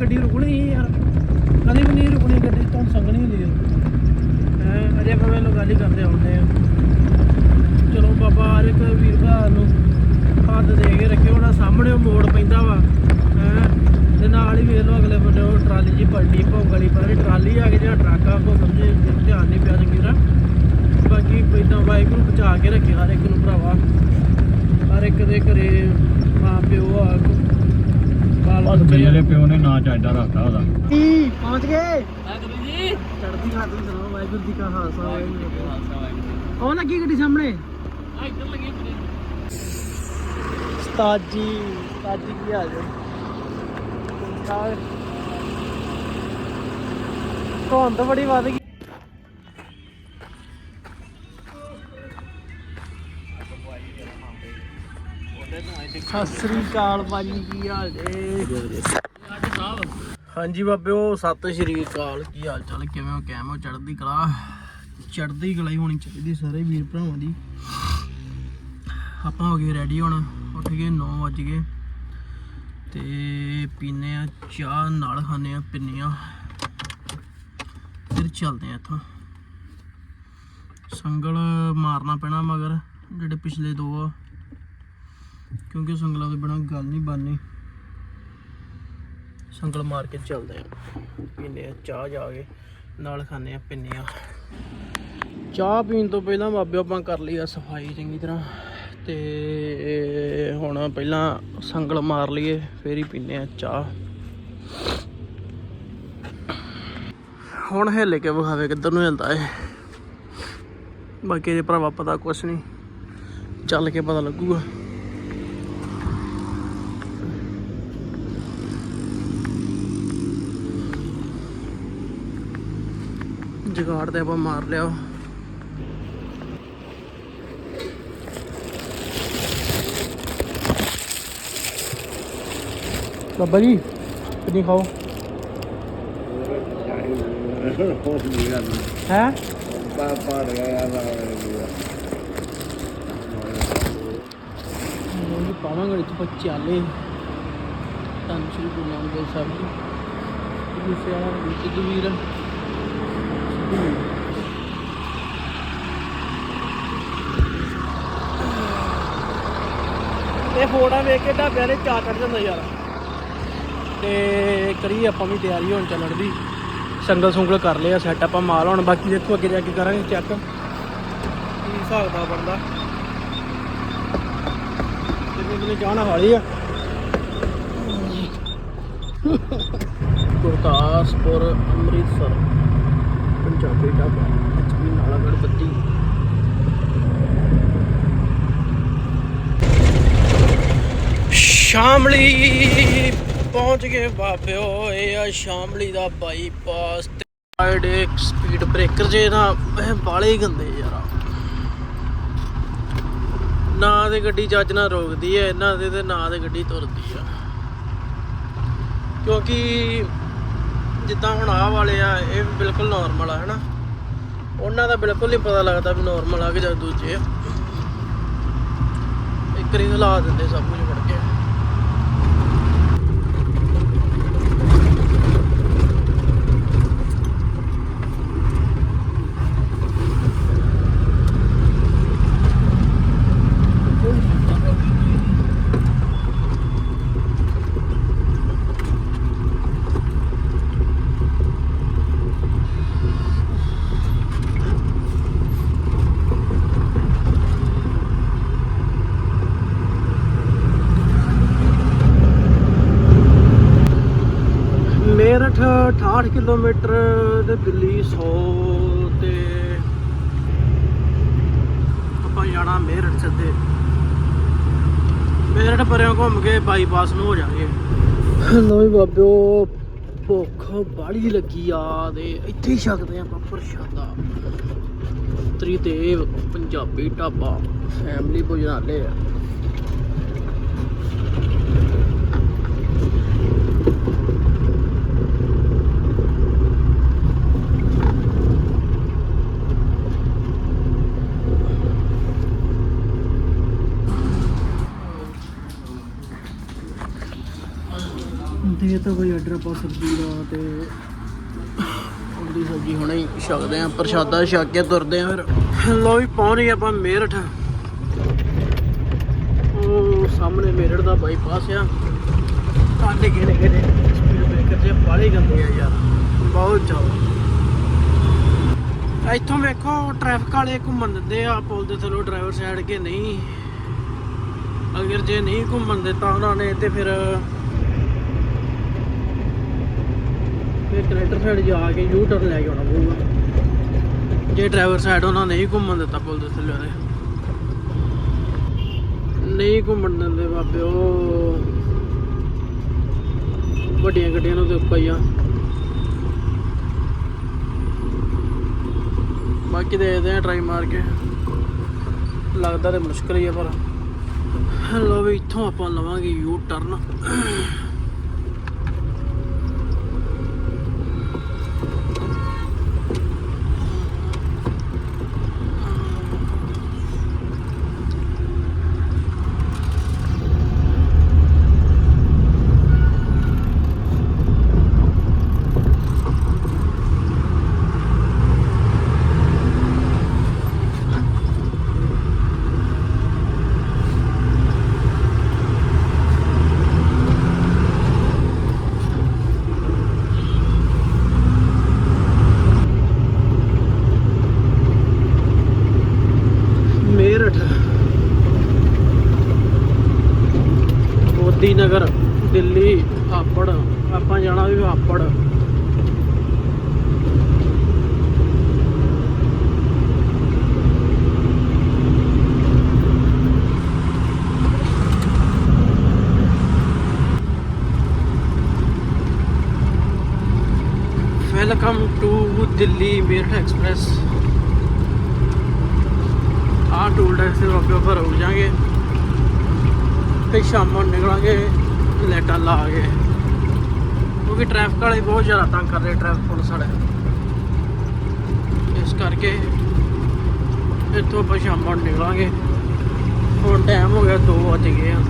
ਗੱਡੀ ਰੁਕਣੀ ਸੀ ਯਾਰ। ਕਦੇ ਵੀ ਨਹੀਂ ਰੁਕਣੀ ਗੱਡੀ ਤੋਂ ਸੰਗਣੀ ਹੁੰਦੀ ਹੈ ਹੈਂ, ਅਜੇ ਭਾਵੇਂ ਲੋਕ ਗੱਲ ਹੀ ਕਰਦੇ ਹੁੰਦੇ ਆ। ਚਲੋ ਬਾਬਾ ਹਰ ਇੱਕ ਵੀਰ ਭਰਾ ਨੂੰ ਹੱਥ ਦੇ ਕੇ ਰੱਖਿਓ ਉਹਨਾਂ ਸਾਹਮਣੇ ਉਹ ਮੋੜ ਪੈਂਦਾ ਵਾ। ਹੈਂ ਤੇ ਨਾਲ ਹੀ ਵੇਖ ਲਓ ਅਗਲੇ ਬੰਦੇ ਉਹ ਟਰਾਲੀ ਜੀ ਪਲਟੀ ਭੋਗਲੀ ਪਤਾ ਨੀ ਟਰਾਲੀ ਆ ਗਈ ਜਾਂ ਟਰੱਕ ਆ ਕੋ ਸਮਝੇ ਧਿਆਨ ਨਹੀਂ ਪਿਆ ਚੰਗੀ ਤਰ੍ਹਾਂ। ਬਾਕੀ ਇਦਾਂ ਨੂੰ ਬਚਾ ਕੇ ਰੱਖਿਆ ਹਰ ਇੱਕ ਨੂੰ ਭਰਾਵਾ। ਹਰ ਇੱਕ ਦੇ ਘਰੇ ਮਾਂ ਪਿਓ ਆ ਆ। ਮੇਰੇ ਪਿਓ ਨੇ ਨਾਂ ਚਾਹੀਦਾ ਰੱਖਦਾ ਉਹਦਾ। ਕੀ? ਪਹੁੰਚ ਗਏ? ਵਾਹਿਗੁਰੂ ਜੀ। ਚੜ੍ਹਦੀ ਕਲਾ ਤੁਸੀਂ ਸੁਣਾਓ ਵਾਹਿਗੁਰੂ ਜੀ ਕਾ ਖਾਲਸਾ ਵਾਹਿਗੁਰੂ ਜੀ ਕੀ ਫਤਿਹ। ਉਹ ਲੱਗੀ ਗੱਡੀ ਸਾਹਮਣੇ? ਆ ਇੱਧਰ ਲੱਗੀ ਉਸਤਾਦ ਜੀ ਉਸਤਾਦ ਜੀ ਕੀ ਹਾਲ ਹੈ? ਠਾਕ ਧੁੰਦ ਬੜੀ ਵੱਧ ਗਈ ਸਤਿ ਸ੍ਰੀ ਅਕਾਲ ਭਾਜੀ, ਕੀ ਹਾਲ ਜੇ? ਹਾਂਜੀ ਬਾਬਿਓ, ਸਤਿ ਸ਼੍ਰੀ ਅਕਾਲ। ਕੀ ਹਾਲ ਚਾਲ? ਕਿਵੇਂ ਹੋ? ਕਿਵੇਂ ਹੋ? ਚੜ੍ਹਦੀ ਕਲਾ? ਚੜ੍ਹਦੀ ਕਲਾ ਹੀ ਹੋਣੀ ਚਾਹੀਦੀ ਸਾਰੇ ਵੀਰ ਭਰਾਵਾਂ ਦੀ। ਆਪਾਂ ਹੋ ਗਏ ਰੈਡੀ ਹੁਣ। ਉੱਠ ਗਏ 9 ਵਜ ਗਏ। ਤੇ ਪੀਨੇ ਆ ਚਾਹ, ਨਾਲ ਖਾਣੇ ਆ ਪਿੰਨੀਆਂ। ਫਿਰ ਚੱਲਦੇ ਆ ਇੱਥੋਂ। ਸੰਗਲ ਮਾਰਨਾ ਪੈਣਾ ਮਗਰ, ਜਿਹੜੇ ਪਿਛਲੇ ਦੋ ਆ। ਕਿਉਂਕਿ ਸੰਗਲਾਂ ਦੇ ਬਿਨਾ ਗੱਲ ਨਹੀਂ ਬਣਨੀ। ਸੰਗਲ ਮਾਰ ਕੇ ਚੱਲਦੇ ਆ। ਪੀਨੇ ਆ ਚਾਹ ਜਾ ਕੇ, ਨਾਲ ਖਾਣੇ ਆ ਪਿੰਨੀਆਂ। ਚਾਹ ਪੀਣ ਤੋਂ ਪਹਿਲਾਂ ਬਾਬੇ ਆਪਾਂ ਕਰ ਲਈ ਆ ਸਫ਼ਾਈ ਚੰਗੀ ਤਰ੍ਹਾਂ। ਤੇ ਹੁਣ ਪਹਿਲਾਂ ਸੰਗਲ ਮਾਰ ਲਈਏ, ਫੇਰ ਹੀ ਪੀਨੇ ਆ ਚਾਹ। ਹੁਣ ਹਿੱਲ ਕੇ ਵਿਖਾਵੇ ਕਿੱਧਰ ਨੂੰ ਹਿਲਦਾ ਏ ਬਾਕੀ ਦੇ ਭਰਾਵਾ ਪਤਾ ਕੁਛ ਨਹੀਂ। ਚੱਲ ਕੇ ਪਤਾ ਲੱਗੂਗਾ। ਜਗਾੜ ਤੇ ਆਪਾਂ ਮਾਰ ਲਿਆ। ਬਾਬਾ ਜੀ ਕਿੰਨੀ ਖਾਓ? ਹੈ? ਉਹ ਪਾਵਾਂਗੇ ਇੱਥੇ ਪਰ ਚਾਲੇ ਧੰਨ ਸ਼੍ਰੀ ਗੁਰੂ ਨਾਨਕ ਦੇਵ ਸਾਹਿਬ ਜੀ। ਗੁੱਸੇ ਵਾਲਾ ਵਿੱਚ ਵੀਰ। ਇਹ ਫੋੜਾ ਵੇਖ ਕੇ ਢਾਬਿਆਂ ਦੇ ਚਾ ਕੱਢ ਜਾਂਦਾ ਯਾਰ। ਤੇ ਕਰੀ ਆਪਾਂ ਵੀ ਤਿਆਰੀ ਹੋਣ ਚੱਲਣ ਦੀ। ਸੰਗਲ ਸੁੰਗਲ ਕਰ ਲਿਆ ਸੈੱਟ ਆਪਾਂ ਮਾਲ ਹੁਣ, ਬਾਕੀ ਦੇਖੋ ਅੱਗੇ ਜਾ ਕੇ ਕਰਾਂਗੇ ਚੈੱਕ ਕੀ ਹਿਸਾਬ ਦਾ ਬਣਦਾ। ਤੇ ਮੈਨੂੰ ਜਾਣਾ ਵਾਲੀ ਆ। ਗੁਰਦਾਸਪੁਰ, ਅੰਮ੍ਰਿਤਸਰ। ਪੰਜਾਬੀ ਢਾਬਾ ਐਚਪੀ ਨਾਲਾਗੜ ਬੱਤੀ। ਸ਼ਾਮਲੀ ਪਹੁੰਚ ਗਏ ਬਾਬਿਓ ਇਹ ਆ ਸ਼ਾਮਲੀ ਦਾ ਬਾਈਪਾਸ ਤੇ ਸਾਈਡ ਇੱਕ ਸਪੀਡ ਬ੍ਰੇਕਰ ਜੇ ਨਾ, ਇਹ ਬਾਲੇ ਗੰਦੇ ਯਾਰ। ਨਾ ਤੇ ਗੱਡੀ ਚੱਜ ਨਾਲ ਰੋਕਦੀ ਹੈ ਇਹਨਾਂ ਦੇ ਤੇ ਨਾ ਤੇ ਗੱਡੀ ਤੁਰਦੀ ਆ। ਕਿਉਂਕਿ ਜਿੱਦਾਂ ਹੁਣ ਆਹ ਵਾਲੇ ਆ, ਇਹ ਬਿਲਕੁਲ ਨਾਰਮਲ ਆ, ਹਨਾ? ਉਹਨਾਂ ਦਾ ਬਿਲਕੁਲ ਨਹੀਂ ਪਤਾ ਲੱਗਦਾ ਵੀ ਨਾਰਮਲ ਆ ਕਿ ਜਾਂ ਦੂਜੇ ਆ। ਇੱਕ ਰੀ ਹਿਲਾ ਦਿੰਦੇ ਸਭ ਕੁਝ ਫੜ ਕੇ ਮੇਰਠ 68 ਕਿਲੋਮੀਟਰ ਤੇ ਦਿੱਲੀ 100 ਤੇ ਆਪਾਂ ਜਾਣਾ ਮੇਰਠ ਸਿੱਧੇ। ਮੇਰਠ ਪਰਿਓਂ ਘੁੰਮ ਕੇ ਬਾਈਪਾਸ ਨੂੰ ਹੋ ਜਾਗੇ ਲੋ ਵੀ ਬਾਬਿਓ, ਭੁੱਖ ਬਾੜੀ ਲੱਗੀ ਆ ਤੇ ਇੱਥੇ ਹੀ ਛਕਦੇ ਆਪਾਂ ਪ੍ਰਸ਼ਾਦਾ। ਤ੍ਰਿਦੇਵ ਪੰਜਾਬੀ ਢਾਬਾ ਫੈਮਿਲੀ ਭੋਜਨਾਲੇ। ਆ ਦੇ ਤਾਂ ਕੋਈ ਆਰਡਰ ਆਪਾਂ ਸਬਜ਼ੀ ਦਾ ਤੇ ਉਹਦੀ ਸਬਜ਼ੀ ਹੁਣੇ ਹੀ ਛਕਦੇ ਆ ਪ੍ਰਸ਼ਾਦਾ ਛਕ ਕੇ ਤੁਰਦੇ ਆ ਫਿਰ। ਲੋ ਵੀ ਪਹੁੰਚ ਗਏ ਆਪਾਂ ਮੇਰਠ। ਉਹ ਸਾਹਮਣੇ ਮੇਰਠ ਦਾ ਬਾਈਪਾਸ ਆ। ਕਾਂਡੇ ਕਿਹੜੇ ਕਿਹੜੇ? ਸਪੀਡ ਬ੍ਰੇਕਰ ਜੇ ਬਾਲੇ ਗੰਦੇ ਆ ਯਾਰ। ਬਹੁਤ ਜ਼ਿਆਦਾ। ਇੱਥੋਂ ਵੇਖੋ ਟ੍ਰੈਫਿਕ ਵਾਲੇ ਘੁੰਮਣ ਦਿੰਦੇ ਆ ਪੁਲ ਦੇ ਥੱਲੋਂ ਡਰਾਈਵਰ ਸਾਈਡ ਕੇ ਨਹੀਂ। ਅਗਰ ਜੇ ਨਹੀਂ ਘੁੰਮਣ ਦਿੱਤਾ ਉਹਨਾਂ ਨੇ ਤੇ ਫਿਰ ਫਿਰ ਕਨੈਕਟਰ ਸਾਈਡ ਜਾ ਕੇ ਯੂ ਟਰਨ ਲੈ ਕੇ ਆਉਣਾ ਪਊਗਾ। ਜੇ ਡਰਾਈਵਰ ਸਾਈਡ ਉਹਨਾਂ ਨਹੀਂ ਘੁੰਮਣ ਦਿੱਤਾ ਪੁਲ ਦੇ ਥੱਲੇ ਉਹਦੇ ਨਹੀਂ ਘੁੰਮਣ ਦਿੰਦੇ ਬਾਬੇ ਉਹ। ਵੱਡੀਆਂ ਗੱਡੀਆਂ ਨੂੰ ਤੇ ਉੱਪਰ ਹੀ ਆ। ਬਾਕੀ ਦੇਖਦੇ ਆ ਟਰਾਈ ਮਾਰ ਕੇ। ਲੱਗਦਾ ਤੇ ਮੁਸ਼ਕਲ ਹੀ ਆ ਪਰ। ਲੋ ਵੀ ਇੱਥੋਂ ਆਪਾਂ ਲਵਾਂਗੇ ਯੂ ਟਰਨ ਮੇਰਠ ਮੋਦੀ ਨਗਰ, ਦਿੱਲੀ ਹਾਪੜ ਆਪਾਂ ਜਾਣਾ ਵੀ Hapur welcome to Delhi Meerut express ਆ ਟੂਲ ਟੈਕਸ ਦੇ ਵਾਪੇ ਉੱਪਰ ਰੁਕ ਜਾਾਂਗੇ ਤੇ ਸ਼ਾਮ ਨੂੰ ਨਿਕਲਾਂਗੇ, ਲਾਈਟਾਂ ਲਾ ਕੇ। ਕਿਉਂਕਿ ਟ੍ਰੈਫਿਕ ਵਾਲੇ ਬਹੁਤ ਜ਼ਿਆਦਾ ਤੰਗ ਕਰ ਰਹੇ ਟ੍ਰੈਫਿਕ ਪੁਲਿਸ ਵਾਲੇ। ਇਸ ਕਰਕੇ ਇੱਥੋਂ ਆਪਾਂ ਸ਼ਾਮ ਨੂੰ ਨਿਕਲਾਂਗੇ। ਹੁਣ ਟਾਈਮ ਹੋ ਗਿਆ 2 ਵਜ ਗਏ ਆ।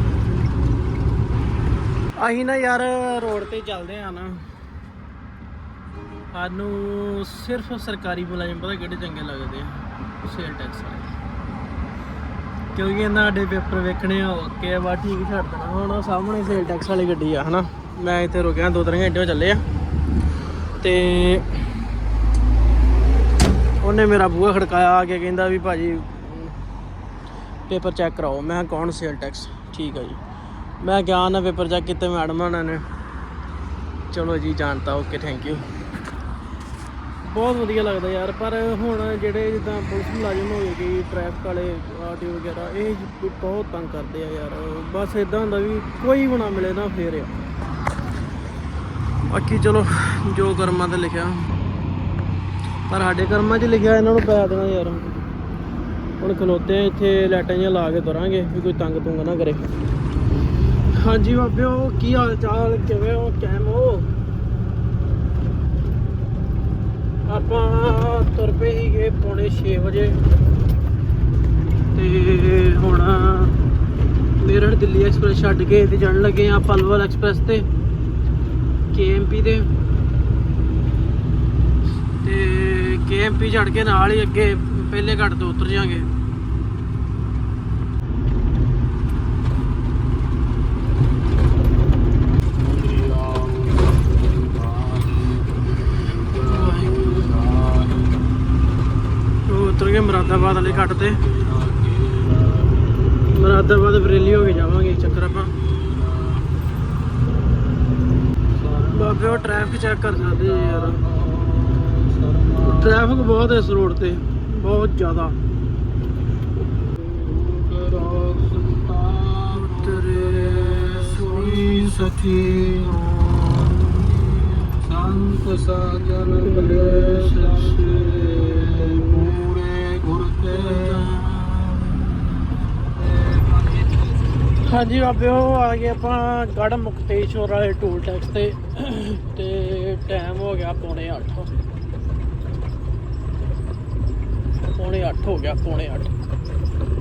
ਅਸੀਂ ਨਾ ਯਾਰ ਰੋਡ ਤੇ ਚੱਲਦੇ ਆ ਨਾ। ਸਾਨੂੰ ਸਿਰਫ ਸਰਕਾਰੀ ਮੁਲਾਜ਼ਮ ਪਤਾ ਕਿਹੜੇ ਚੰਗੇ ਲੱਗਦੇ ਆ ਸੇਲ ਟੈਕਸ ਵਾਲੇ। ਕਿਉਂਕਿ ਇਹਨਾਂ ਸਾਡੇ ਪੇਪਰ ਵੇਖਣੇ ਆ ਓਕੇ ਬਾ ਠੀਕ ਛੱਡ ਦੇਣਾ। ਹੁਣ ਉਹ ਸਾਹਮਣੇ ਸੇਲ ਟੈਕਸ ਵਾਲੀ ਗੱਡੀ ਆ, ਹਨਾ? ਮੈਂ ਇੱਥੇ ਰੁਕਿਆ, ਦੋ ਤਿੰਨ ਘੰਟੇ ਹੋ ਚੱਲੇ ਆ। ਤੇ ਉਹਨੇ ਮੇਰਾ ਬੂਹਾ ਖੜਕਾਇਆ, ਆ ਕੇ ਕਹਿੰਦਾ ਵੀ ਭਾਜੀ, ਪੇਪਰ ਚੈੱਕ ਕਰਾਓ। ਮੈਂ ਕੌਣ ਸੇਲ ਟੈਕਸ ਠੀਕ ਆ ਜੀ। ਮੈਂ ਕਿਹਾ, ਨਾ ਪੇਪਰ ਚੈੱਕ ਕੀਤੇ ਮੈਡਮ ਉਹਨਾਂ ਨੇ। ਚਲੋ ਜੀ, ਜਾਣਤਾ ਓਕੇ ਥੈਂਕ ਯੂ ਬਹੁਤ ਵਧੀਆ ਲੱਗਦਾ ਯਾਰ, ਪਰ ਹੁਣ ਜਿਹੜੇ ਜਿੱਦਾਂ ਪੁਲਿਸ ਮੁਲਾਜ਼ਮ ਹੋਏ ਗਈ ਟ੍ਰੈਫਿਕ ਵਾਲੇ ਆਰਟੀਓ ਵਗੈਰਾ, ਇਹ ਬਹੁਤ ਤੰਗ ਕਰਦੇ ਆ ਯਾਰ। ਬਸ ਇਦਾਂ ਹੁੰਦਾ ਵੀ ਕੋਈ ਵੀ ਮਿਲੇ ਨਾ ਫੇਰ ਆ। ਬਾਕੀ ਚਲੋ, ਜੋ ਕਰਮਾਂ ਤੇ ਲਿਖਿਆ। ਪਰ ਸਾਡੇ ਕਰਮਾਂ 'ਚ ਲਿਖਿਆ, ਇਹਨਾਂ ਨੂੰ ਪੈ ਦੇਣਾ ਯਾਰ। ਹੁਣ ਖਲੋਤੇ ਇੱਥੇ, ਲਾਈਟਾਂ ਜਿਹੀਆਂ ਲਾ ਕੇ ਤੁਰਾਂਗੇ, ਵੀ ਕੋਈ ਤੰਗ ਤੁੰਗ ਨਾ ਕਰੇ। ਹਾਂਜੀ ਬਾਬਿਓ, ਕੀ ਹਾਲ ਚਾਲ ਕਿਵੇਂ ਹੋ? ਕੈਮ ਹੋ? ਆਪਾਂ ਤੁਰ ਪਏ ਸੀਗੇ ਪੌਣੇ 6 ਵਜੇ। ਤੇ ਹੁਣ ਮੇਰਠ ਦਿੱਲੀ ਐਕਸਪ੍ਰੈਸ ਛੱਡ ਕੇ ਤੇ ਜਾਣ ਲੱਗੇ ਆ ਪਲਵਲ ਐਕਸਪ੍ਰੈਸ ਤੇ ਕੇਐਮਪੀ ਦੇ। ਤੇ ਕੇਐਮਪੀ ਛੱਡ ਕੇ ਨਾਲ ਹੀ ਅੱਗੇ ਪਹਿਲੇ ਘੱਟ ਤੋਂ ਉਤਰ ਜਾਾਂਗੇ। ਉਹ ਉਤਰ ਕੇ ਮੁਰਾਦਾਬਾਦ ਵਾਲੇ ਘੱਟ ਤੇ। ਮੁਰਾਦਾਬਾਦ ਬਰੇਲੀ ਹੋ ਕੇ ਜਾਵਾਂਗੇ, ਚੱਕਰ ਆਪਾਂ। ਬਾਬੇ, ਉਹ ਟ੍ਰੈਫਿਕ ਚੈੱਕ ਕਰ ਸਕਦੇ ਜੀ ਯਾਰ। ਟ੍ਰੈਫਿਕ ਬਹੁਤ ਹੈ ਇਸ ਰੋਡ ਤੇ, ਬਹੁਤ ਜ਼ਿਆਦਾ। ਤੇਰੇ ਸੋਈ ਸਤੀ ਸੰਤ ਸਾਜਨ ਕਲੇਸ਼ ਪੂਰੇ ਹਾਂਜੀ ਬਾਬੇ, ਉਹ ਆ ਗਏ ਆਪਾਂ ਗੜ ਮੁਕਤੇਸ਼ਵਰ ਵਾਲੇ ਟੂਲ ਟੈਕਸ ਤੇ। ਤੇ ਟਾਈਮ ਹੋ ਗਿਆ ਪੌਣੇ 8 ਪੌਣੇ 8 ਹੋ ਗਿਆ, ਪੌਣੇ 8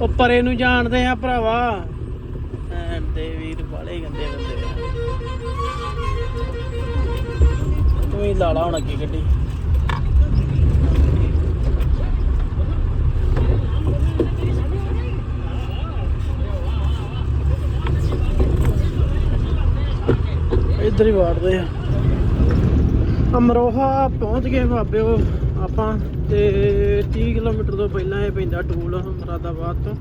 ਉਹ ਪਰੇ ਨੂੰ ਜਾਣਦੇ ਆ ਭਰਾਵਾ। ਐਂ ਤੇ ਵੀਰ ਵਾਲੇ ਗੰਦੇ ਬੰਦੇ ਆ। ਤੂੰ ਹੀ ਲਾ ਲਾ ਹੁਣ ਅੱਗੇ ਗੱਡੀ? ਇੱਧਰ ਹੀ ਵਾੜਦੇ ਆ। ਅਮਰੋਹਾ ਪਹੁੰਚ ਗਏ ਬਾਬਿਓ ਆਪਾਂ ਤੇ 30 ਕਿਲੋਮੀਟਰ ਤੋਂ ਪਹਿਲਾਂ ਇਹ ਪੈਂਦਾ ਟੂਲ ਮਰਾਦਾਬਾਦ ਤੋਂ।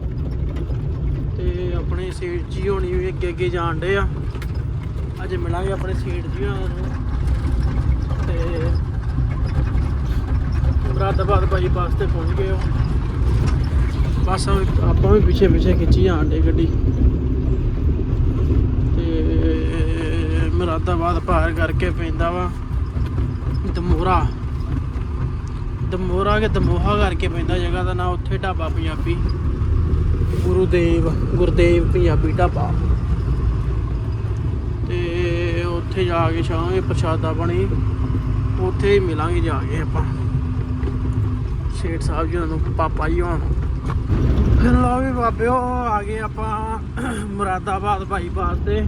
ਤੇ ਆਪਣੇ ਸੇਠ ਜੀ ਹੋਣੀ ਵੀ ਅੱਗੇ ਅੱਗੇ ਜਾਣ ਡੇ ਆ। ਅੱਜ ਮਿਲਾਂਗੇ ਆਪਣੇ ਸੀਟ ਜੀ ਹੋਣਾਂ ਨੂੰ। ਤੇ ਮੁਰਾਦਾਬਾਦ ਬਾਈਪਾਸ ਤੇ ਪਹੁੰਚ ਗਏ ਹੋ ਬਸ ਆਪਾਂ ਵੀ ਪਿੱਛੇ ਪਿੱਛੇ ਖਿੱਚੀ ਜਾਣ ਡੇ ਗੱਡੀ ਤੇ ਮੁਰਾਦਾਬਾਦ ਪਾਰ ਕਰਕੇ ਪੈਂਦਾ ਵਾ। ਦਮੋਰਾ ਦਮੋਰਾ ਕੇ ਦਮੋਹਾ ਕਰਕੇ ਪੈਂਦਾ ਜਗ੍ਹਾ ਦਾ ਨਾਮ ਉੱਥੇ ਢਾਬਾ ਪੰਜਾਬੀ। ਗੁਰੂਦੇਵ, ਗੁਰਦੇਵ ਪੰਜਾਬੀ ਢਾਬਾ। ਤੇ ਉੱਥੇ ਜਾ ਕੇ ਛਾਵਾਂਗੇ ਪ੍ਰਸ਼ਾਦਾ ਬਣੀ ਉੱਥੇ ਹੀ ਮਿਲਾਂਗੇ ਜਾ ਕੇ ਆਪਾਂ। ਸ਼ੇਠ ਸਾਹਿਬ ਜੀ ਨੂੰ ਪਾਪਾ ਜੀ ਹੋਣ। ਫਿਰ ਲਓ ਵੀ ਬਾਬਿਓ, ਆ ਗਏ ਆਪਾਂ ਮੁਰਾਦਾਬਾਦ ਬਾਈਪਾਸ ਤੇ।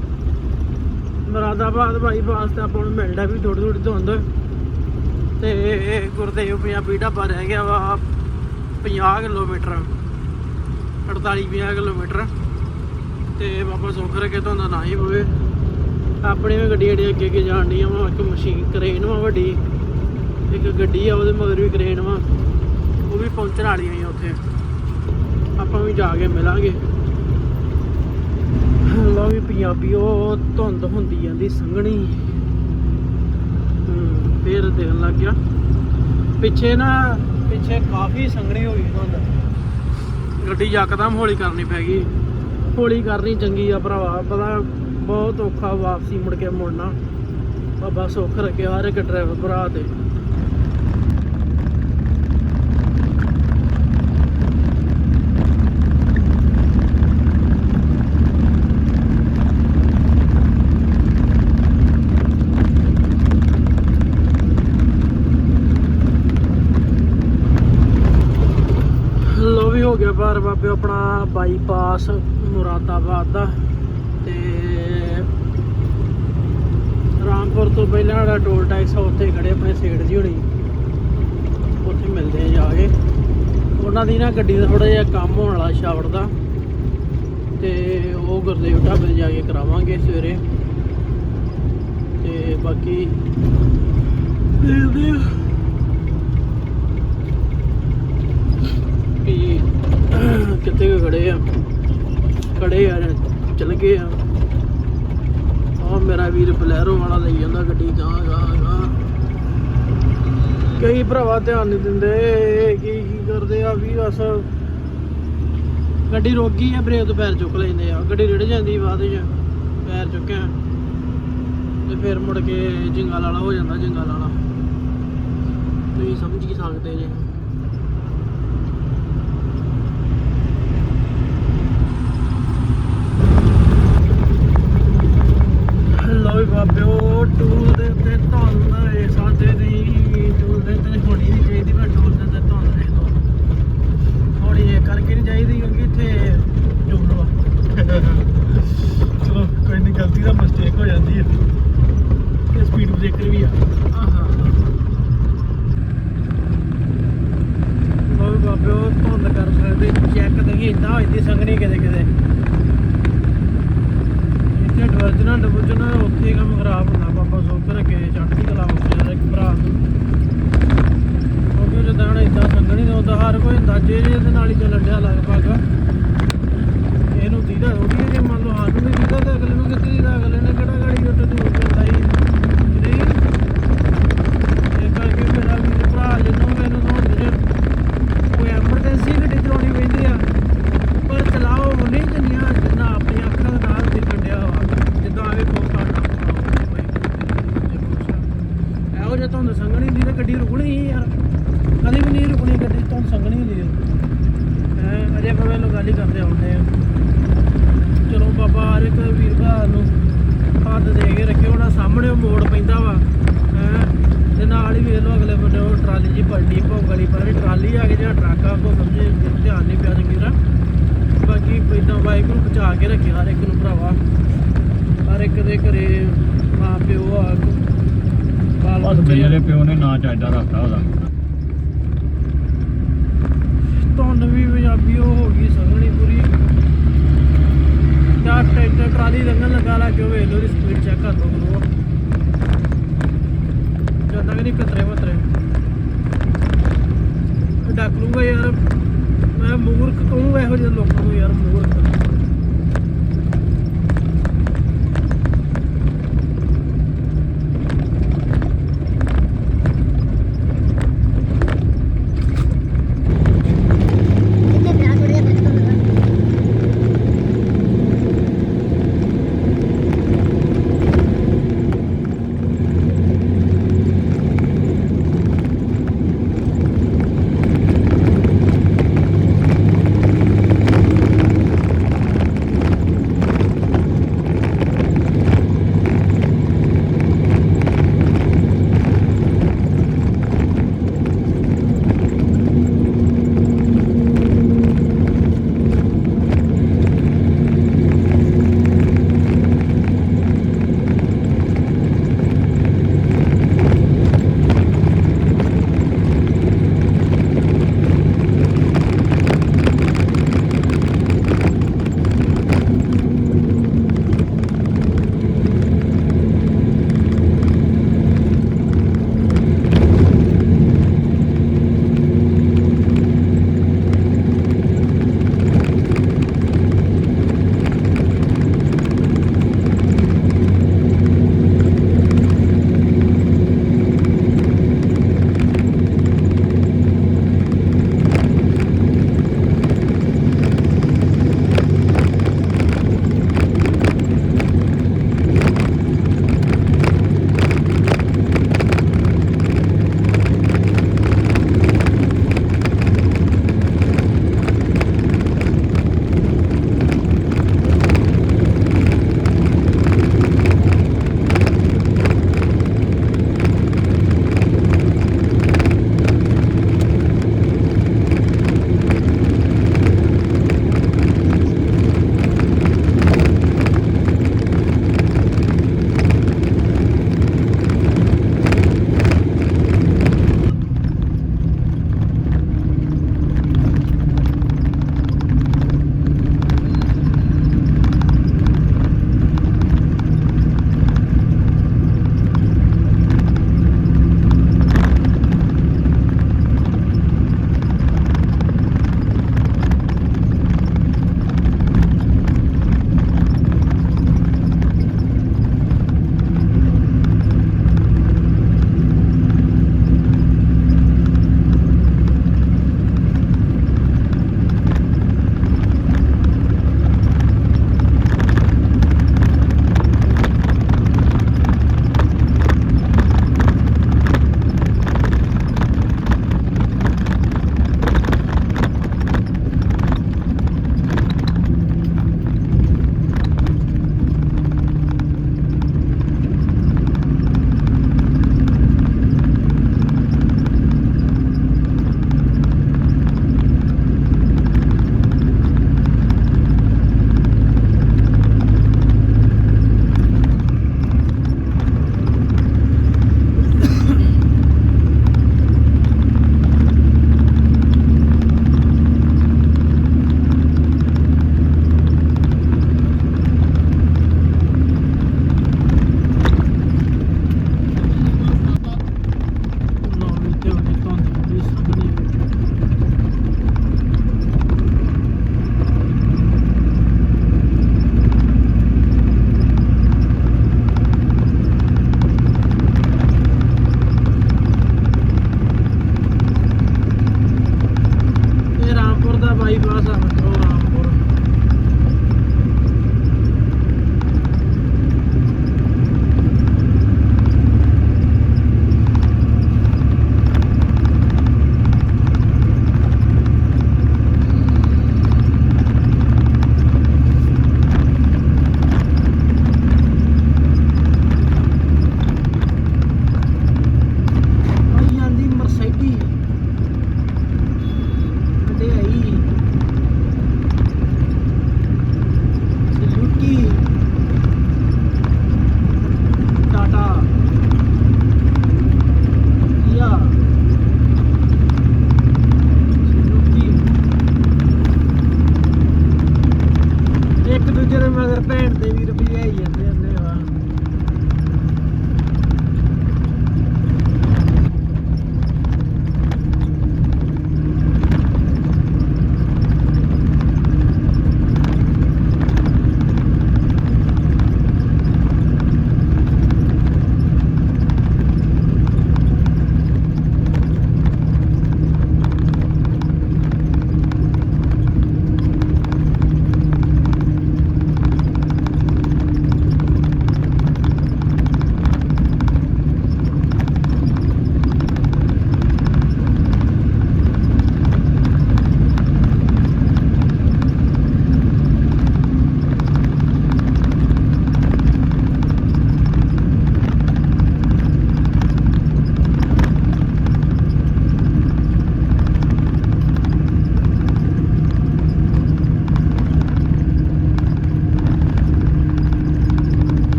ਮੁਰਾਦਾਬਾਦ ਬਾਈਪਾਸ ਤੇ ਆਪਾਂ ਨੂੰ ਮਿਲਦਾ ਵੀ ਥੋੜੀ ਥੋੜੀ ਧੁੰਦ। ਤੇ ਗੁਰਦੇਵ ਪੰਜਾਬੀ ਢਾਬਾ ਰਹਿ ਗਿਆ ਵਾ 50 ਕਿਲੋਮੀਟਰ 48 50 ਕਿਲੋਮੀਟਰ। ਤੇ ਬਾਬਾ ਸੁੱਖ ਕੇ ਧੁੰਦ ਨਾ ਹੀ ਹੋਵੇ। ਆਪਣੀ ਵੀ ਗੱਡੀ ਜਿਹੜੀ ਅੱਗੇ ਅੱਗੇ ਜਾਣ ਡੀਆਂ ਵਾ, ਇੱਕ ਮਸ਼ੀਨ ਕਰੇਨ ਵਾ ਵੱਡੀ, ਇੱਕ ਗੱਡੀ ਆ ਉਹਦੇ ਮਗਰ ਵੀ ਕਰੇਨ ਵਾ। ਉਹ ਵੀ ਪਹੁੰਚਣ ਵਾਲੀਆਂ ਆ ਉੱਥੇ। ਆਪਾਂ ਵੀ ਜਾ ਕੇ ਮਿਲਾਂਗੇ। ਲਓ ਵੀ ਪੰਜਾਬੀ, ਉਹ ਧੁੰਦ ਹੁੰਦੀ ਜਾਂਦੀ ਸੰਘਣੀ। ਫੇਰ ਦੇਖਣ ਲੱਗ ਗਿਆ। ਪਿੱਛੇ ਨਾ, ਪਿੱਛੇ ਕਾਫੀ ਸੰਘਣੀ ਹੋਈ ਧੁੰਦ। ਗੱਡੀ ਯਕਦਮ ਹੌਲੀ ਕਰਨੀ ਪੈ ਗਈ। ਹੌਲੀ ਕਰਨੀ ਚੰਗੀ ਆ ਭਰਾਵਾ, ਪਤਾ ਬਹੁਤ ਔਖਾ ਵਾਪਸੀ ਮੁੜ ਕੇ ਮੁੜਨਾ। ਬਾਬਾ ਸੁੱਖ ਰੱਖਿਆ ਹਰ ਇੱਕ ਡਰਾਈਵਰ ਭਰਾ ਤੇ ਲੋ ਵੀ ਹੋ ਗਿਆ ਬਾਰ ਬਾਬੇ ਆਪਣਾ ਬਾਈਪਾਸ ਮੁਰਾਦਾਬਾਦ ਦਾ ਤੇ ਰਾਮਪੁਰ ਤੋਂ ਪਹਿਲਾਂ ਜਿਹੜਾ ਟੋਲ ਟੈਕਸ ਆ, ਉੱਥੇ ਖੜੇ ਆਪਣੇ ਸੇਠ ਜੀ ਹੋਣੀ। ਉੱਥੇ ਮਿਲਦੇ ਆ ਜਾ ਕੇ। ਉਹਨਾਂ ਦੀ ਨਾ ਗੱਡੀ ਦਾ ਥੋੜਾ ਜਿਹਾ ਕੰਮ ਹੋਣ ਵਾਲਾ ਛਾਵੜ ਦਾ। ਤੇ ਉਹ ਗੁਰਦੇਵ ਢਾਬੇ ਤੇ ਜਾ ਕੇ ਕਰਾਵਾਂਗੇ ਸਵੇਰੇ। ਤੇ ਬਾਕੀ ਦੇਖਦੇ ਆ। ਕਿ ਕਿੱਥੇ ਕੁ ਖੜੇ ਆ? ਖੜੇ ਆ, ਚਲ ਗਏ ਆ। ਆ ਮੇਰਾ ਵੀਰ ਬਲੈਰੋ ਵਾਲਾ ਲਈ ਜਾਂਦਾ ਗੱਡੀ ਗਾਂ ਗਾਂ ਗਾਂ ਕਈ ਭਰਾਵਾ ਧਿਆਨ ਨਹੀਂ ਦਿੰਦੇ ਕੀ ਕੀ ਕਰਦੇ ਆ, ਵੀ ਬਸ। ਗੱਡੀ ਰੋਕੀ ਆ, ਬ੍ਰੇਕ ਤੋਂ ਪੈਰ ਚੁੱਕ ਲੈਂਦੇ ਆ। ਗੱਡੀ ਰੜ ਜਾਂਦੀ ਬਾਅਦ ਚ ਪੈਰ ਚੁੱਕਿਆ। ਤੇ ਫਿਰ ਮੁੜ ਕੇ ਜੰਗਾਲ ਵਾਲਾ ਹੋ ਜਾਂਦਾ, ਜੰਗਾਲ ਵਾਲਾ। ਤੁਸੀਂ ਸਮਝ ਹੀ ਸਕਦੇ ਜੇ ਲੋ ਵੀ ਬਾਬਿਓ ਟੂਲ ਦੇ ਉੱਤੇ ਧੁੰਦ ਇਹ ਸਾਡੇ ਨਹੀਂ ਟੂਲ ਦੇ ਉੱਤੇ ਹੋਣੀ ਨਹੀਂ ਚਾਹੀਦੀ ਪਰ ਟੂਲ ਦੇ ਉੱਤੇ ਧੁੰਦ ਦੇ ਦੋ। ਥੋੜੀ ਇਹ ਕਰਕੇ ਨਹੀਂ ਚਾਹੀਦੀ ਕਿਉਂਕਿ ਇੱਥੇ ਟੂਲ ਵਾ ਚਲੋ, ਕੋਈ ਨਹੀਂ ਗਲਤੀ ਦਾ ਮਿਸਟੇਕ ਹੋ ਜਾਂਦੀ ਹੈ। ਤੇ ਸਪੀਡ ਬ੍ਰੇਕਰ ਵੀ ਆ। ਆਹਾ ਲੋ ਵੀ ਬਾਬਿਓ, ਧੁੰਦ ਕਰ ਸਕਦੇ ਚੈੱਕ ਦੇਖੀ ਇਦਾਂ ਹੋ ਜਾਂਦੀ ਸੰਗਣੀ ਕਿਤੇ ਕਿਤੇ। ਇੱਥੇ ਡਵਰਜਨਾ ਡਵਰਜਨਾ ਉੱਥੇ ਕੰਮ ਖਰਾਬ ਹੁੰਦਾ। ਰੱਖੇ ਚੜ੍ਹਦੀ ਕਲਾ ਉੱਤੇ ਇੱਕ ਭਰਾ ਨੂੰ। ਕਿਉਂਕਿ ਜਦੋਂ ਹੁਣ ਇਦਾਂ ਸੰਗਣੀ ਦਾ ਹੁੰਦਾ ਹਰ ਕੋਈ ਅੰਦਾਜ਼ੇ ਜਿਹੇ ਦੇ ਨਾਲ ਹੀ ਚੱਲਣ ਡਿਆ ਲਗਭਗ। ਇਹਨੂੰ ਦੀਦਾ ਥੋੜੀ ਜੇ ਮੰਨ ਲਓ ਸਾਨੂੰ ਵੀ ਦੀਦਾ ਤਾਂ ਅਗਲੇ ਨੂੰ ਕਿੱਥੇ ਦੀਦਾ? ਅਗਲੇ ਨੇ ਕਿਹੜਾ ਗਾੜੀ ਉੱਤੇ ਦੂਰ ਪੈਂਦਾ ਹੀ ਨਹੀਂ। ਇਹ ਕਰਕੇ ਮੇਰਾ ਵੀ ਭਰਾ ਜਦੋਂ ਮੈਨੂੰ ਤੋਂ ਹੁੰਦੇ ਕੋਈ ਐਮਰਜੈਂਸੀ ਗੱਡੀ ਚਲਾਉਣੀ ਪੈਂਦੀ ਆ ਪਰ ਚਲਾਓ ਨਹੀਂ ਜਿੰਨੀਆਂ ਜਿੰਨਾ ਆਪਣੀ ਅੱਖਾਂ ਦੇ ਨਾਲ ਦਿਖਣ ਡਿਆ ਵਾ ਜਿੱਦਾਂ ਆਵੇ ਕੋ ਕਰਨਾ ਇਹੋ ਜਿਹਾ ਤੁਹਾਨੂੰ ਸੰਗਣੀ ਦੀ ਤਾਂ ਗੱਡੀ ਰੁਕਣੀ ਹੀ ਯਾਰ ਕਦੇ ਵੀ ਨਹੀਂ ਰੁਕਣੀ ਗੱਡੀ ਤੁਹਾਨੂੰ ਸੰਗਣੀ ਹੁੰਦੀ ਹੈ ਹੈਂ, ਅਜੇ ਆਪਾਂ ਵੇਲੋ ਗੱਲ ਹੀ ਕਰਦੇ ਆਉਂਦੇ ਆ ਚਲੋ ਬਾਬਾ ਹਰ ਇੱਕ ਵੀਰ ਭਰਾ ਨੂੰ ਹੱਥ ਦੇ ਕੇ ਰੱਖਿਓ ਨਾ ਸਾਹਮਣੇ ਉਹ ਮੋੜ ਪੈਂਦਾ ਵਾ ਹੈਂ ਤੇ ਨਾਲ ਹੀ ਵੇਖ ਲਓ ਅਗਲੇ ਬੰਨੇ ਉਹ ਟਰਾਲੀ ਜੀ ਪਲਟੀ ਭੋਗ ਵਾਲੀ ਪਰ ਵੀ ਟਰਾਲੀ ਆ ਕੇ ਜਿਹੜਾ ਟਰੱਕ ਆ ਕੋ ਸਮਝੇ ਧਿਆਨ ਨਹੀਂ ਪਿਆ ਚੰਗੀ ਤਰ੍ਹਾਂ ਬਾਕੀ ਇਦਾਂ ਬਾਈਕ ਨੂੰ ਬਚਾ ਕੇ ਰੱਖਿਆ ਹਰ ਇੱਕ ਨੂੰ ਭਰਾਵਾ ਹਰ ਇੱਕ ਦੇ ਘਰੇ ਮਾਂ ਪਿਓ ਆ ਬਾਲ ਬਸ ਬੱਚੇ ਮੇਰੇ ਪਿਓ ਨੇ ਨਾਂ ਚਾਹੀਦਾ ਰੱਖਤਾ ਉਹਦਾ ਧੁੰਨ ਵੀ ਪੰਜਾਬੀ ਉਹ ਹੋ ਗਈ ਸੰਗਣੀ ਪੂਰੀ ਜਾਂ ਟਰੈਕਟਰ ਟਰਾਲੀ ਲੰਘਣ ਲੱਗਾ ਲਾ ਜੋ ਵੇਖ ਲੋ ਦੀ ਸਪੀਡ ਚੈੱਕ ਕਰ ਲਓ ਕਰੋ ਜਾਂਦਾ ਕਿ ਨਹੀਂ ਕਤਰੇ ਮਤਰੇ। ਡੱਕ ਲੂੰਗਾ ਯਾਰ। ਮੈਂ ਮੂਰਖ ਕਹੂੰਗਾ ਇਹੋ ਜਿਹੇ ਲੋਕਾਂ ਨੂੰ ਯਾਰ, ਮੂਰਖ।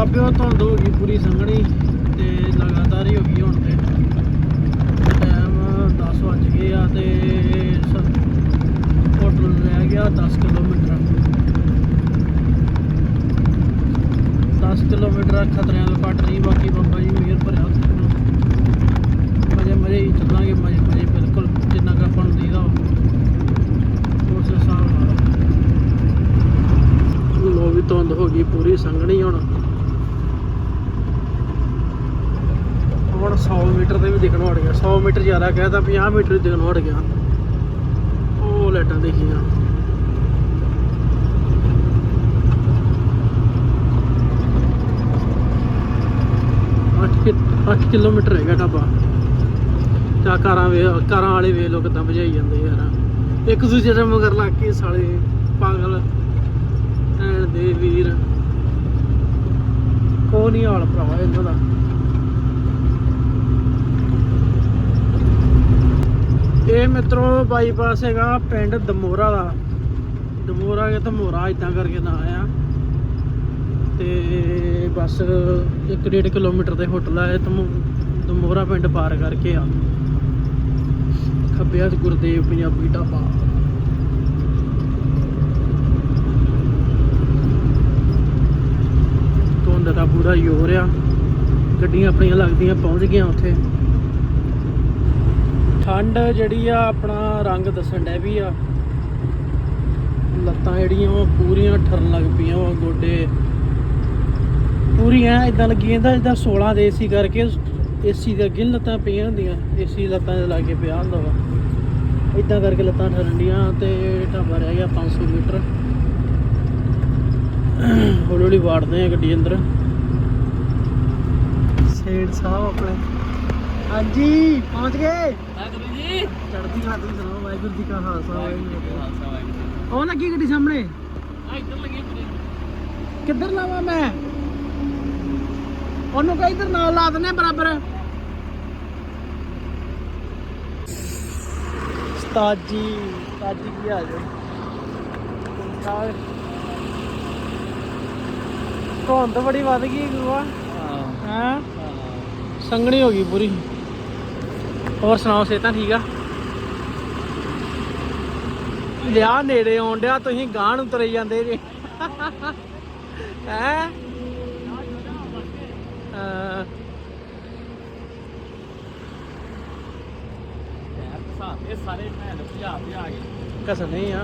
ਬਾਬਿਓ ਧੁੰਦ ਹੋ ਗਈ ਪੂਰੀ ਸੰਘਣੀ ਤੇ ਲਗਾਤਾਰ ਹੀ ਹੋ ਗਈ ਹੁਣ ਤੇ। ਟਾਈਮ 10 ਵੱਜ ਗਏ ਆ ਤੇ ਹੋਟਲ ਰਹਿ ਗਿਆ 10 ਕਿਲੋਮੀਟਰ। 10 ਕਿਲੋਮੀਟਰ ਖਤਰਿਆਂ ਤੋਂ ਘੱਟ ਨਹੀਂ, ਬਾਕੀ ਬਾਬਾ ਜੀ ਮਿਹਰ ਭਰਿਆ ਮਜੇ ਮਜੇ ਹੀ ਚੱਲਾਂਗੇ, ਮਜੇ ਮਜੇ ਬਿਲਕੁਲ ਜਿੰਨਾ ਕੁ ਆਪਾਂ ਨੂੰ ਦੀਦਾ ਉਸ ਹਿਸਾਬ ਨਾਲ। ਲੋ ਵੀ ਧੁੰਦ ਹੋ ਗਈ ਪੂਰੀ ਸੰਘਣੀ ਹੁਣ। ਹੁਣ 100 ਮੀਟਰ ਤੇ ਵੀ ਦਿਖਣ ਹਟ ਗਿਆ। 100 ਮੀਟਰ ਜ਼ਿਆਦਾ ਕਹਿ ਕਹਿਦਾ 50 ਮੀਟਰ ਹੀ ਦਿਖਣ ਹਟ ਗਿਆ। ਉਹ ਲਾਈਟਾਂ ਦੇਖੀਆਂ। ਅੱਠ ਕਿਲੋਮੀਟਰ ਹੈਗਾ ਢਾਬਾ। ਚਾ ਕਾਰਾਂ ਵੇ ਕਾਰਾਂ ਵਾਲੇ ਵੇ ਲੋਕ ਤਾਂ ਭਜਾਈ ਜਾਂਦੇ ਯਾਰ। ਇੱਕ ਦੂਜੇ ਦੇ ਮਗਰ ਲੱਗ ਕੇ ਸਾਲੇ ਪਾਗਲ ਐਣ ਦੇ ਵੀਰ। ਕੋ ਨਹੀਂ ਹਾਲ ਭਰਾਵਾ ਇਹਨਾਂ ਦਾ? ਇਹ ਮਿੱਤਰੋ ਬਾਈਪਾਸ ਹੈਗਾ ਪਿੰਡ ਦਮੋਰਾ ਦਾ। ਦਮੋਰਾ ਕੇ ਧਮੋਰਾ ਇਦਾਂ ਕਰਕੇ ਨਾ ਆ ਤੇ ਬਸ 1.5 ਕਿਲੋਮੀਟਰ ਦੇ ਹੋਟਲ ਆ ਇਹ ਦਮੋਰਾ ਪਿੰਡ ਪਾਰ ਕਰਕੇ ਆ। ਖੱਬੇ ਗੁਰਦੇਵ ਪੰਜਾਬੀ ਢਾਬਾ। ਧੁੰਦ ਦਾ ਪੂਰਾ ਜ਼ੋਰ ਆ। ਗੱਡੀਆਂ ਆਪਣੀਆਂ ਲੱਗਦੀਆਂ ਪਹੁੰਚ ਗਈਆਂ ਉੱਥੇ। ਠੰਡ ਜਿਹੜੀ ਆ, ਆਪਣਾ ਰੰਗ ਦੱਸਣ ਡੈ ਵੀ ਆ। ਲੱਤਾਂ ਜਿਹੜੀਆਂ ਉਹ ਪੂਰੀਆਂ ਠਰਨ ਲੱਗ ਪਈਆਂ ਵਾ ਗੋਡੇ। ਪੂਰੀਆਂ ਇਦਾਂ ਲੱਗੀਆਂ ਜਾਂਦਾ ਜਿੱਦਾਂ 16 ਦੇ ਏਸੀ ਕਰਕੇ, ਏਸੀ ਦੇ ਅੱਗੇ ਲੱਤਾਂ ਪਈਆਂ ਹੁੰਦੀਆਂ, ਏਸੀ ਲੱਤਾਂ ਦੇ ਕੇ ਪਿਆ ਹੁੰਦਾ ਵਾ। ਇਦਾਂ ਕਰਕੇ ਲੱਤਾਂ ਠਰਨ ਡੀਆਂ ਤੇ ਢਾਬਾ ਰਹਿ ਗਿਆ 500 ਮੀਟਰ। ਹੌਲੀ ਹੌਲੀ ਵਾੜਦੇ ਆ ਗੱਡੀ ਅੰਦਰ। ਸੇਠ ਸਾਹਿਬ ਆਪਣੇ ਹਾਂਜੀ ਪਹੁੰਚ ਗਏ? ਜੀ। ਚੜ੍ਹਦੀ ਕਲਾ ਤੁਸੀਂ ਸੁਣਾਓ ਵਾਹਿਗੁਰੂ ਜੀ ਕਾ ਖਾਲਸਾ ਵਾਹਿਗੁਰੂ ਜੀ ਕੀ ਫਤਿਹ। ਉਹ ਲੱਗੀ ਗੱਡੀ ਸਾਹਮਣੇ। ਇੱਧਰ ਲੱਗੀ ਪੂਰੀ ਕਿੱਧਰ ਲਾਵਾਂ ਮੈਂ? ਉਹਨੂੰ ਕਹ ਇੱਧਰ ਨਾਲ ਲਾ ਦਨੇ ਬਰਾਬਰ। ਉਸਤਾਦ ਜੀ ਉਸਤਾਦ ਜੀ ਕੀ ਹਾਲ ਹੈ ਠੀਕ ਠਾਕ ਧੁੰਦ ਬੜੀ ਵੱਧ ਗਈ ਗੁਆ ਹਾਂ। ਸੰਗਣੀ ਹੋ ਗਈ ਪੂਰੀ। ਹੋਰ ਸੁਣਾਓ ਸਿਹਤਾਂ ਠੀਕ ਆ? ਲਿਆ ਨੇੜੇ ਆਉਣ ਡਿਆ ਤੁਸੀਂ ਗਾਂ ਨੂੰ ਤੁਰੇ ਜਾਂਦੇ ਜੇ। ਹੈ? ਇਹ ਸਾਰੇ ਭੈਣ ਭਜਾ ਭਜਾ ਕੇ ਕਸ ਨਹੀਂ ਆ।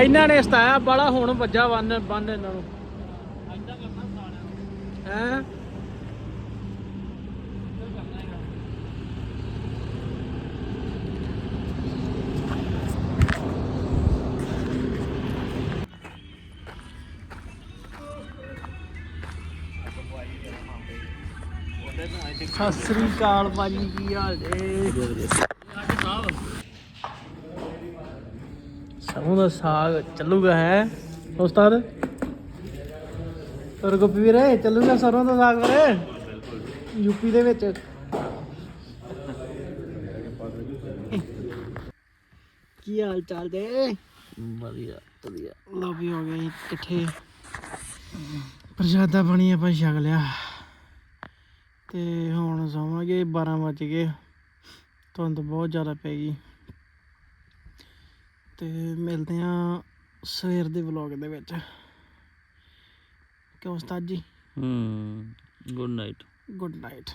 ਇਹਨਾਂ ਨੇ ਸਤਾਇਆ ਬੜਾ ਹੁਣ ਵੱਜਾ ਬੰਨ ਬੰਨ ਇਹਨਾਂ ਨੂੰ। ਨੂੰ ਹੈ ਸਤਿ ਸ੍ਰੀ ਅਕਾਲ ਭਾਜੀ ਕੀ ਹਾਲ ਜੇ ਸਰੋਂ ਦਾ ਸਾਗ ਚੱਲੂਗਾ ਹੈ ਉਸਤਾਦ ਪਰ ਗੋਪੀ ਵੀਰੇ ਚੱਲੂਗਾ ਸਰੋਂ ਦਾ ਸਾਗ ਵੀਰੇ। ਯੂਪੀ ਦੇ ਵਿੱਚ। ਕੀ ਹਾਲ ਚਾਲ ਦੇ ਵਧੀਆ ਵਧੀਆ। ਲੋ ਵੀ ਹੋ ਗਏ ਇਕੱਠੇ। ਪ੍ਰਸ਼ਾਦਾ ਪਾਣੀ ਆਪਾਂ ਛਕ ਲਿਆ। ਤੇ ਹੁਣ ਸੌਵਾਂਗੇ 12 ਵਜ ਗਏ। ਧੁੰਦ ਬਹੁਤ ਜ਼ਿਆਦਾ ਪੈ ਗਈ। ਤੇ ਮਿਲਦੇ ਆ ਸਵੇਰ ਦੇ ਵਲੌਗ ਦੇ ਵਿੱਚ। ਕਿਉਂ ਉਸਤਾਦ ਜੀ ਹੂੰ ਗੁੱਡ ਨਾਈਟ ਗੁੱਡ ਨਾਈਟ